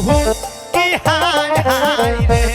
উহু কি হায় হায় রে।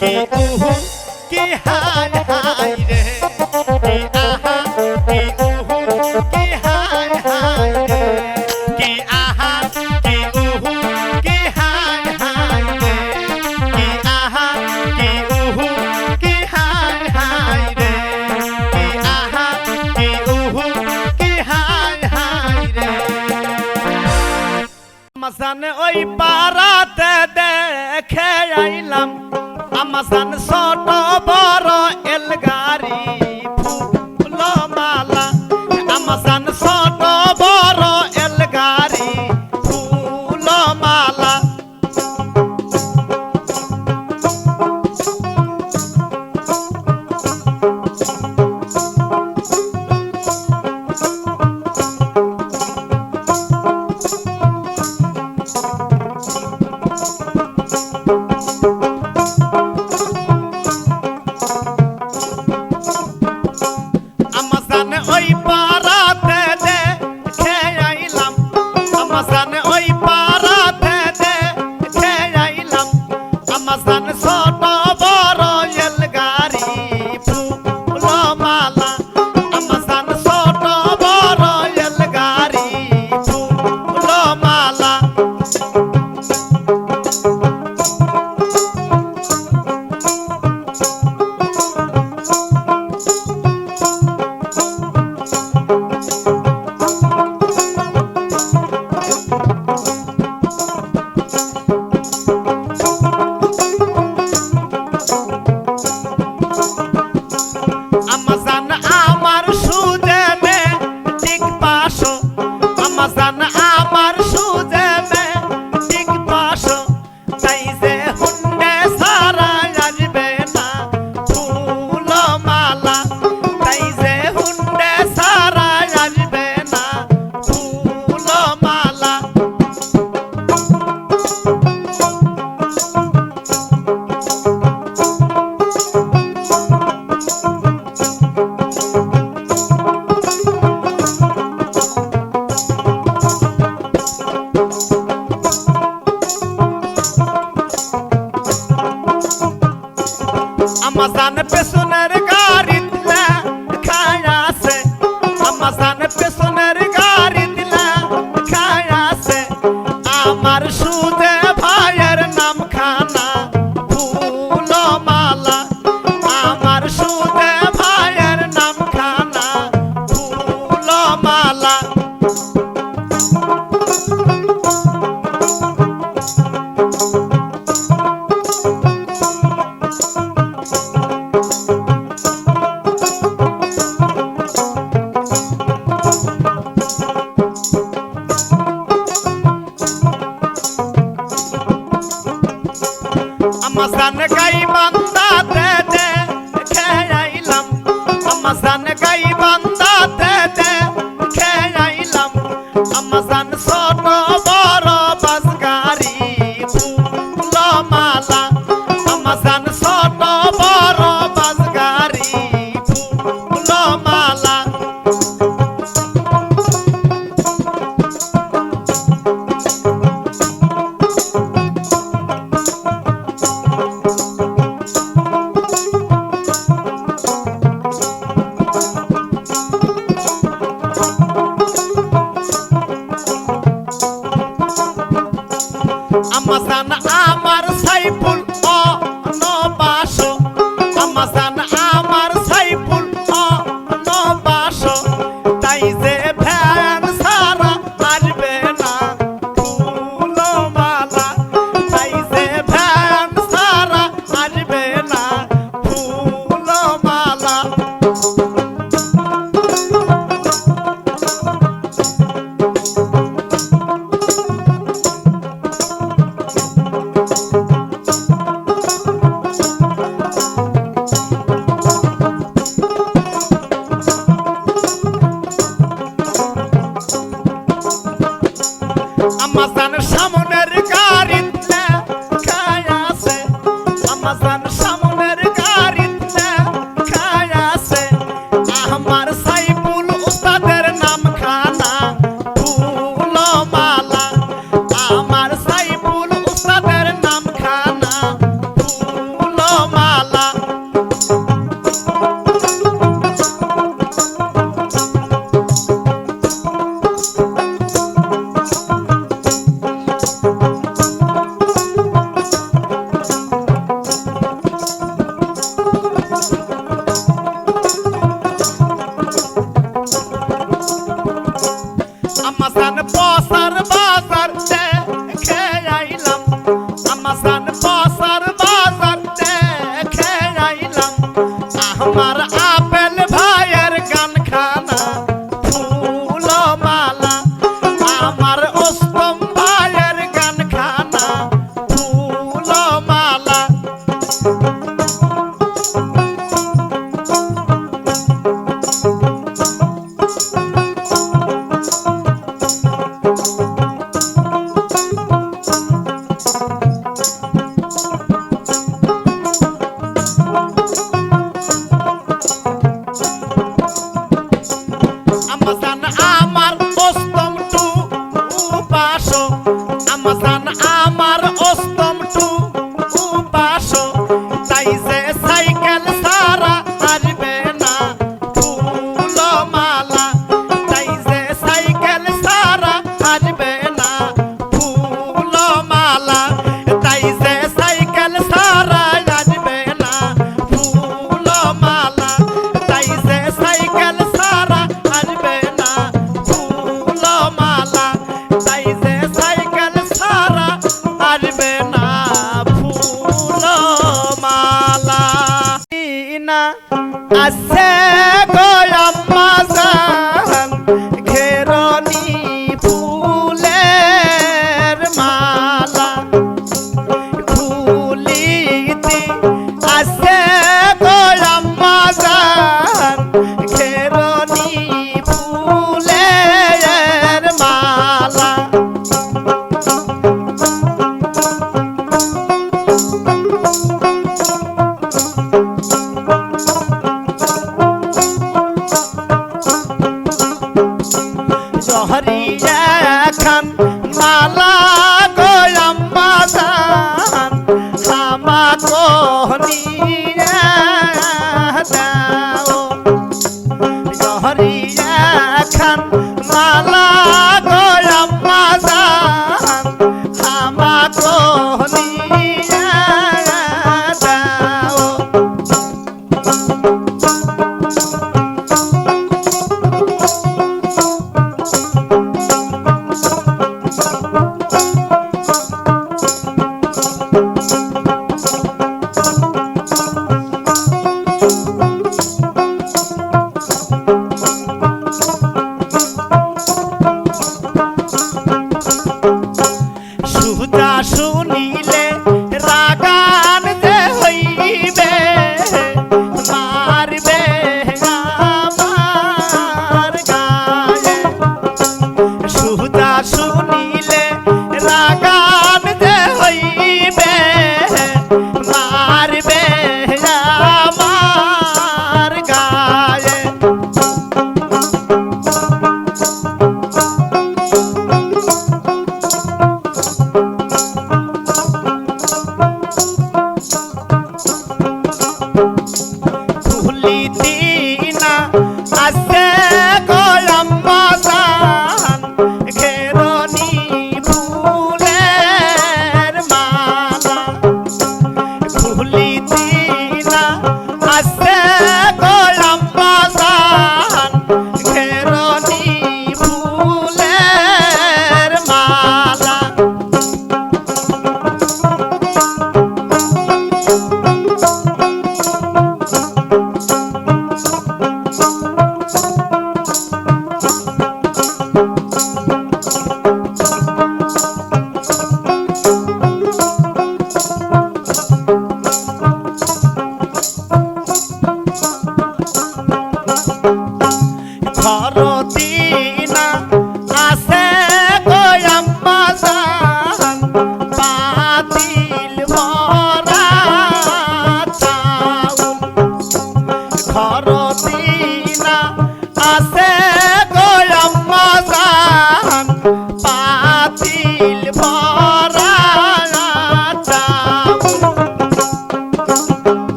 কি হাল হায় রে। सरकार আমাজান গাই বান্দা দে দে খেয়াইলাম আমাজান গাই Música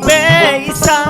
悲伤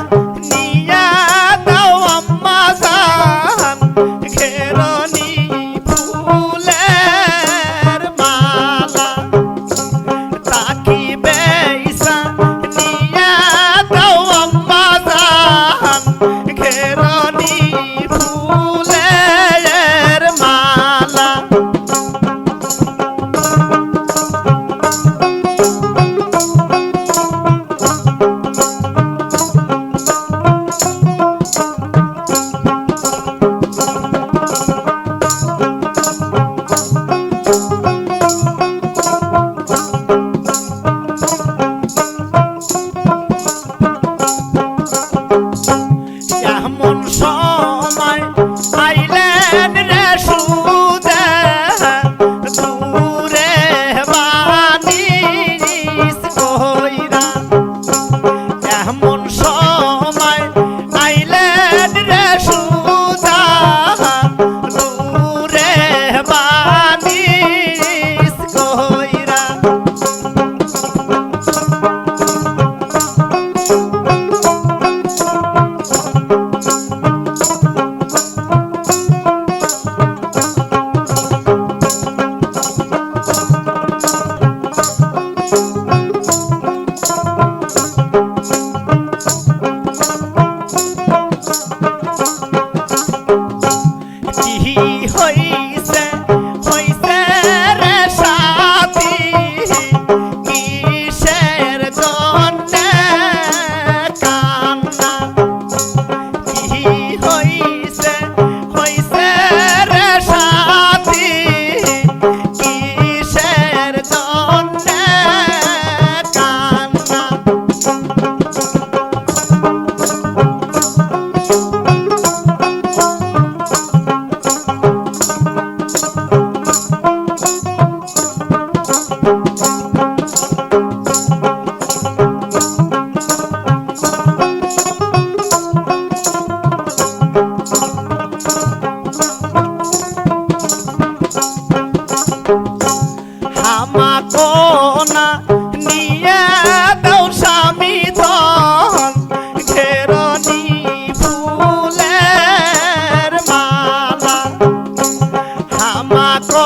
পাত্র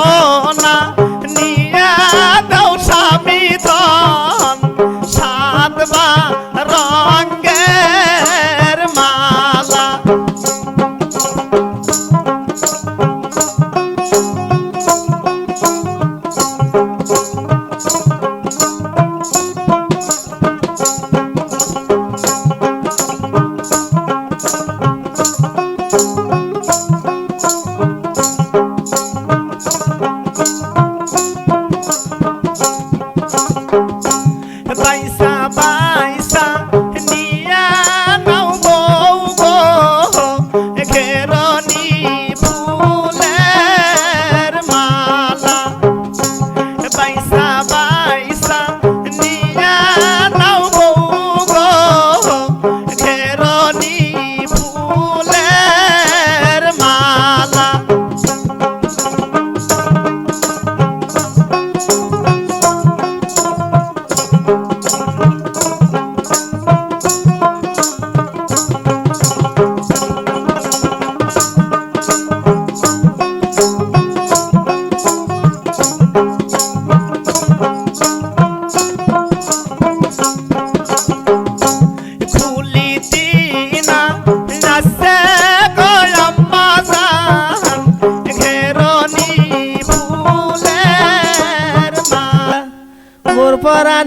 না নি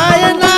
Narayana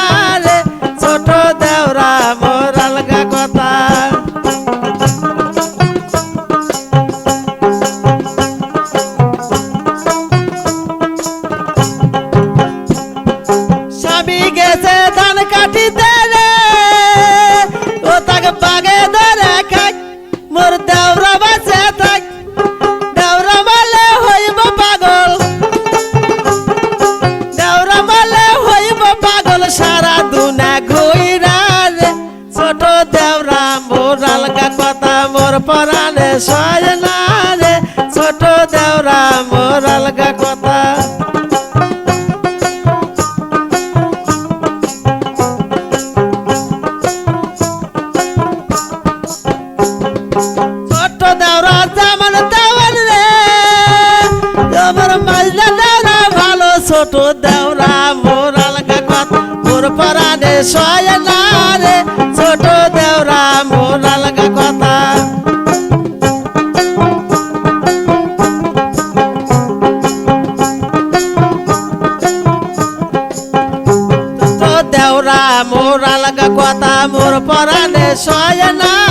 So I am not.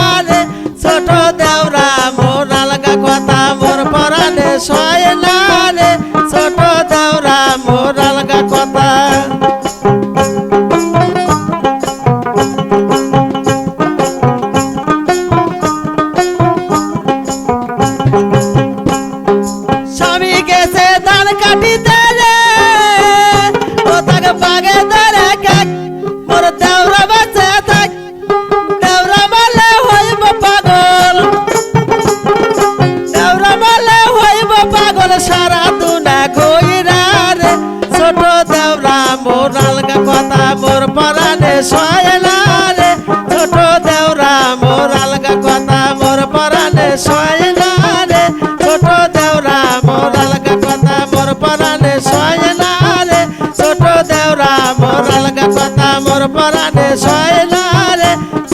মোর আলগা কথা মোর পরানে সয়লা রে। ছোট দেওরা মোর আলগা কথা মোর পরানে সয়লা রে। ছোট দেওরা মোর আলগা কথা মোর পরানে সয়লা রে। ছোট দেওরা মোর আলগা কথা মোর পরানে সয়লা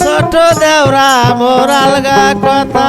ছোট দেওরা মোর আলগা কথা।